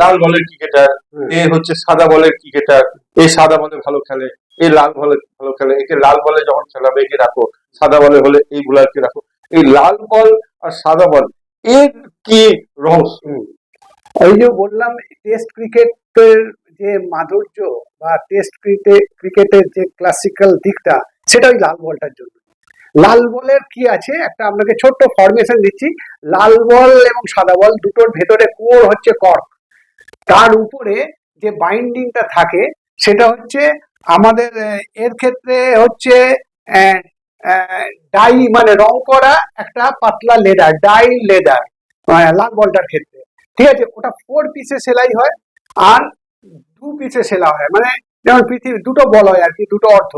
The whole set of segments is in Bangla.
লাল বলের ক্রিকেটার এ হচ্ছে সাদা বলের ক্রিকেটার এ সাদা বলে ভালো খেলে এ লাল বলে ভালো খেলে একে লাল বলে যখন খেলাবে একে রাখো সাদা বলে হলে এই বোলারকে রাখো। এই লাল বল আর সাদা বল এর কি রহস্য? ওই যে বললাম টেস্ট ক্রিকেটের যে মাধুর্য বা টেস্ট ক্রিকেট ক্রিকেটের যে ক্লাসিক্যাল দিকটা সেটা ওই লাল বলটার জন্য। লাল বলের কি আছে? একটা আপনাকে ছোট্ট ফরমেশন দিচ্ছি। লাল বল এবং সাদা বল দুটোর ভেতরে কোর হচ্ছে কর্ক। তার উপরে যে বাইন্ডিংটা থাকে, সেটা হচ্ছে আমাদের এর ক্ষেত্রে হচ্ছে ডাই মানে রং করা একটা পাতলা লেদার ডাই লেদার লাল বলটার ক্ষেত্রে। ঠিক আছে, ওটা ফোর পিসে সেলাই হয় আর দু পিসে সেলা হয়। মানে যেমন পৃথিবী, দুটো বল হয় আর কি, দুটো অর্থ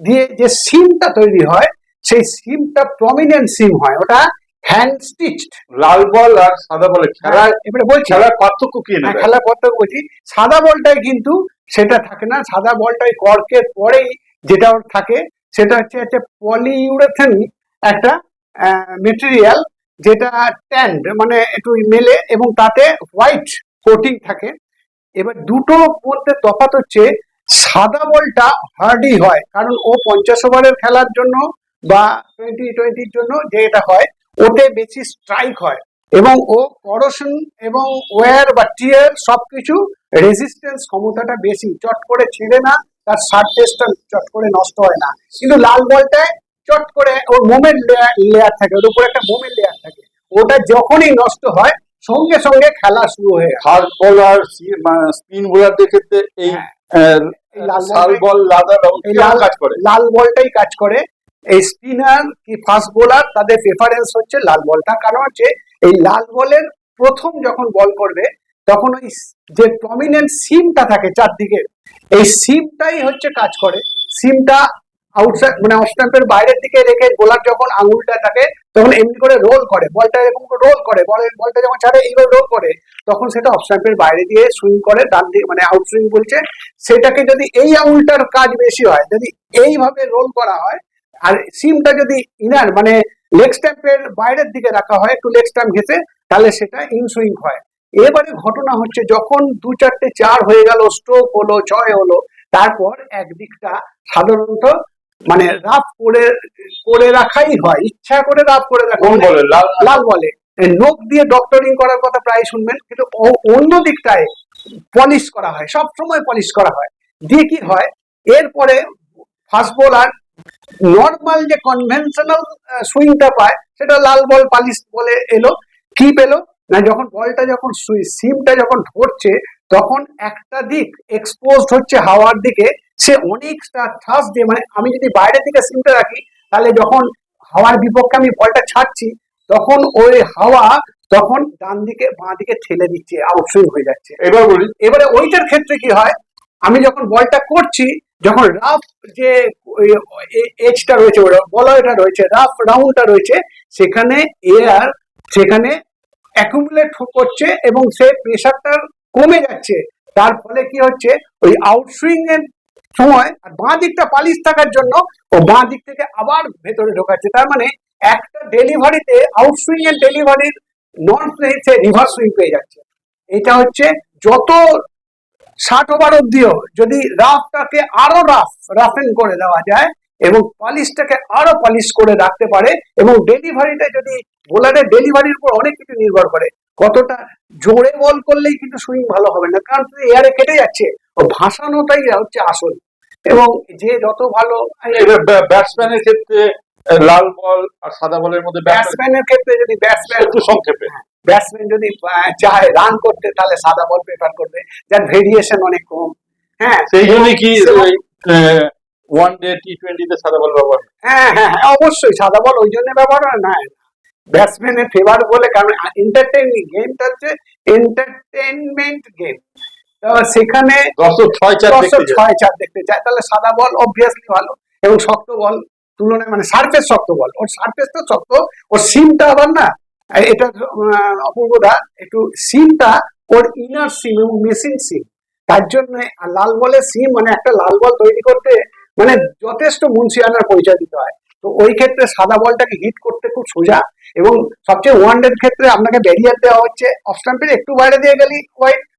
দিয়ে যে সিমটা তৈরি হয়, সেই সিমটা প্রমিনেন্ট সিম হয়। ওটা হ্যান্ড স্টিচড লাল বল আর সাদা বলে খেলার এবারে বলছি। খেলার পার্থক্য কি হ্যাঁ, নেবে খেলার পর বলছি। সাদা বলটাই কিন্তু সেটা থাকে না। সাদা বলটাই কর্কের পরেই যেটা ওর থাকে সেটা হচ্ছে একটা পলিইউরেথেন একটা মেটেরিয়াল যেটা ট্যান্ড মানে একটু মেলে এবং তাতে হোয়াইট কোটিং থাকে। এবার দুটো মধ্যে তফাৎ হচ্ছে সাদা বলটা হার্ডি হয় কারণ ও পঞ্চাশ ওভারের খেলার জন্য বা টোয়েন্টি টোয়েন্টির জন্য যেটা হয় ওতে বেশি স্ট্রাইক হয়। এবং ও করশন এবং ওয়ার বা টিয়ার সবকিছু রেজিস্ট্যান্স ক্ষমতাটা বেশি। চট করে ছিঁড়ে না তার সারফেসটা চট করে নষ্ট হয় না। কিন্তু লাল বলটায় চট করে ওর মোমেন্ট লেয়ার থাকে ওর উপরে একটা মোমেন্ট লেয়ার থাকে। ওটা যখনই নষ্ট হয় সঙ্গে সঙ্গে খেলা শুরু হয়ে ফাস্ট বল আর স্পিন বোলারদের ক্ষেত্রে এই হ্যাঁ। লাল বল লাদা রং এই কীরকম লাল কাজ করে? লাল বলটাই কাজ করে। এই স্পিনার কি ফাস্ট বোলার তাদের প্রেফারেন্স হচ্ছে লাল বলটা। কারণ হচ্ছে এই লাল বলের প্রথম যখন বল করবে, তখন ওই যে প্রমিনেন্ট সিমটা থাকে চারদিকে, এই সিমটাই হচ্ছে কাজ করে। সিমটা আউটসাইড মানে অফ স্ট্যাম্পের বাইরের দিকে রেখে বোলার যখন আঙুলটা থাকে, তখন এমনি করে রোল করে। বলটা এরকম করে রোল করে। বলের, বলটা যখন ছাড়ে এইভাবে রোল করে, তখন সেটা অফ স্ট্যাম্পের বাইরে দিয়ে সুইং করে, ডান দিকে মানে আউট সুইং বলছে। সেটাকে যদি এই আঙুলটার কাজ বেশি হয়, যদি এইভাবে রোল করা হয় আর সিমটা যদি ইনার মানে লেগ স্ট্যাম্পের বাইরের দিকে রাখা হয় একটু লেগ স্ট্যাম্প ঘেসে তাহলে সেটা ইনসুইং হয়। এবারে ঘটনা হচ্ছে যখন দু চারটে চার হয়ে গেল স্ট্রোক হলো ছয় হলো তারপর একদিকটা সাধারণত মানে রাফ করে করে রাখাই হয় ইচ্ছা করে রাফ করে রাখা লাল লাল বলে। নোক দিয়ে ডক্টরিং করার কথা প্রায় শুনবেন কিন্তু অন্য দিকটায় পলিশ করা হয় সব সময় পলিশ করা হয়। দিয়ে কি হয়? এরপরে ফাস্ট বোলার নর্মাল যে কনভেনশনাল সুইংটা পায় সেটা লাল বল পালিশ বলে এলো কি পেল না যখন বলটা যখন সুই সিমটা যখন ধরছে তখন একটা দিক এক্সপোজড হচ্ছে হাওয়ার দিকে সে অনেকটা ঠাস দিয়ে মানে আমি যদি বাইরের দিকে সিমটা রাখি তাহলে যখন হাওয়ার বিপক্ষে আমি বলটা ছাড়ছি তখন ওই হাওয়া তখন ডান দিকে বাঁ দিকে ঠেলে দিচ্ছে আউটসুইং হয়ে যাচ্ছে। এবার বলি। এবারে ওইটার ক্ষেত্রে কি হয়? আমি যখন বলটা করছি যখন রাফ যে এজটা রয়েছে বলয়টা রয়েছে রাফ রাউন্ডটা রয়েছে সেখানে এয়ার সেখানে অ্যাকুমুলেট করছে এবং সে প্রেশারটা কমে যাচ্ছে। তার ফলে কি হচ্ছে? ওই আউটসুইং এর সময় আর বাঁ দিকটা পালিশ থাকার জন্য ও বাঁ দিক থেকে আবার ভেতরে ঢোকাচ্ছে। তার মানে একটা ডেলিভারিতে আউটসুইং এর ডেলিভারির নন রিভার্স সুইং পেয়ে যাচ্ছে। এটা হচ্ছে যত ষাট ওভার অব্দিও যদি রাফটাকে আরও রাফ রাফেন করে দেওয়া যায় এবং পালিশটাকে আরও পালিশ করে রাখতে পারে এবং ডেলিভারিটা যদি বোলারের ডেলিভারির উপর অনেক কিছু নির্ভর করে কতটা জোরে বল করলেই কিন্তু সুইং ভালো হবে না কারণ এয়ারে কেটে যাচ্ছে ও ভাসানোটাই হচ্ছে আসল। এবং যে যত ভালো ব্যাটসম্যানের ক্ষেত্রে লাল বল আর সাদা বলের মধ্যে ব্যাটসম্যানের ক্ষেত্রে যদি ব্যাটসম্যান একটু সংক্ষেপে। ব্যাটসম্যান যদি চায় রান করতে তাহলে সাদা বল প্রেফার করবে। যার ভেরিয়েশন অনেক কম। হ্যাঁ সেই জন্য কি ওয়ান ডে টি টোয়েন্টিতে সাদা বল ব্যবহার হয়? হ্যাঁ হ্যাঁ অবশ্যই সাদা বল ওই জন্য ব্যবহার হয় না। ব্যাটসম্যানের ফেভার বলে কারণ এন্টারটেইনিং গেমটা হচ্ছে এন্টারটেনমেন্ট গেম সেখানে ছয় চার দেখতে ছয় চার দেখতে চায়। তাহলে সাদা বল অবভিয়াসলি ভালো এবং শক্ত বল তুলনায় মানে সারফেস শক্ত বল ওর সারফেস তো শক্ত ওর সিমটা আবার না এটা অপূর্বদা, একটু সিমটা ওর ইনার সিম এবং মেশিন সিম তার জন্য লাল বলের সিম মানে একটা লাল বল তৈরি করতে মানে যথেষ্ট মুন্সিয়ানার পরিচয় দিতে হয়। তো ওই ক্ষেত্রে সাদা বলটাকে হিট করতে খুব সোজা এবং সবচেয়ে ওয়ানডের ক্ষেত্রে আপনাকে ব্যারিয়ার দেওয়া হচ্ছে। অফ স্টাম্পের একটু বাইরে দিয়ে গেলি ওয়াইড